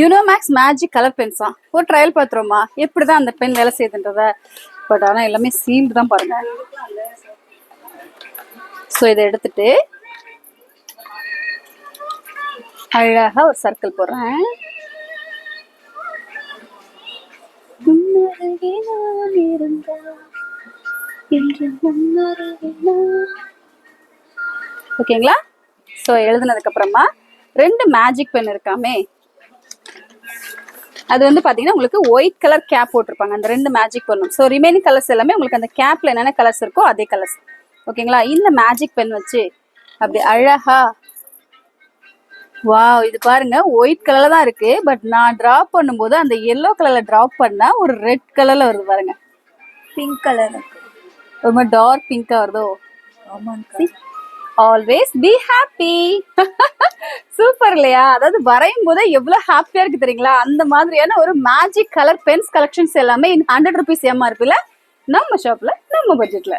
யூனோமேக்ஸ் magic colour பென்ஸா ஒரு trial பார்த்துருமா எப்படி தான் அந்த பென் வேலை செய்யுதுன்றத? பட் ஆனால் எல்லாமே சீல்டு தான் பாருங்க. ஸோ இதை எடுத்துட்டு அழகாக ஒரு சர்க்கிள் போடுறேன். ஓகேங்களா ஸோ எழுதுனதுக்கு அப்புறமா ரெண்டு மேஜிக் பென் இருக்காமே? அது வந்து பாத்தீங்கன்னா உங்களுக்கு ஒயிட் கலர் கேப் போட்டிருப்பாங்க. அந்த ரெண்டு மேஜிக் பென்னும் ஸோ ரிமைனிங் கலர்ஸ் எல்லாமே உங்களுக்கு அந்த கேப்ல என்னென்ன கலர்ஸ் இருக்கோ அதே கலர்ஸ் ஓகேங்களா இந்த மேஜிக் பென் வச்சு அப்படி அழகா வாவ் இது பாருங்க. ஒயிட் கலர்ல தான் இருக்கு. பட் நான் டிராப் பண்ணும்போது அந்த எல்லோ கலர்ல டிராப் பண்ணா ஒரு ரெட் கலர்ல வருது பாருங்க. பிங்க் கலர் மாதிரி டார்க் பிங்கா வருதோ? ஆமாங்கக்கா. ஆல்வேஸ் பி ஹாப்பி சூப்பர் இல்லையா? அதாவது வரையும் போதே எவ்வளவு ஹாப்பியா இருக்கு தெரியுங்களா? அந்த மாதிரியான ஒரு மேஜிக் கலர் பென்ஸ் கலெக்ஷன்ஸ் எல்லாமே ஹண்ட்ரட் ருபீஸ் எம்ஆர்பில நம்ம ஷாப்ல நம்ம பட்ஜெட்ல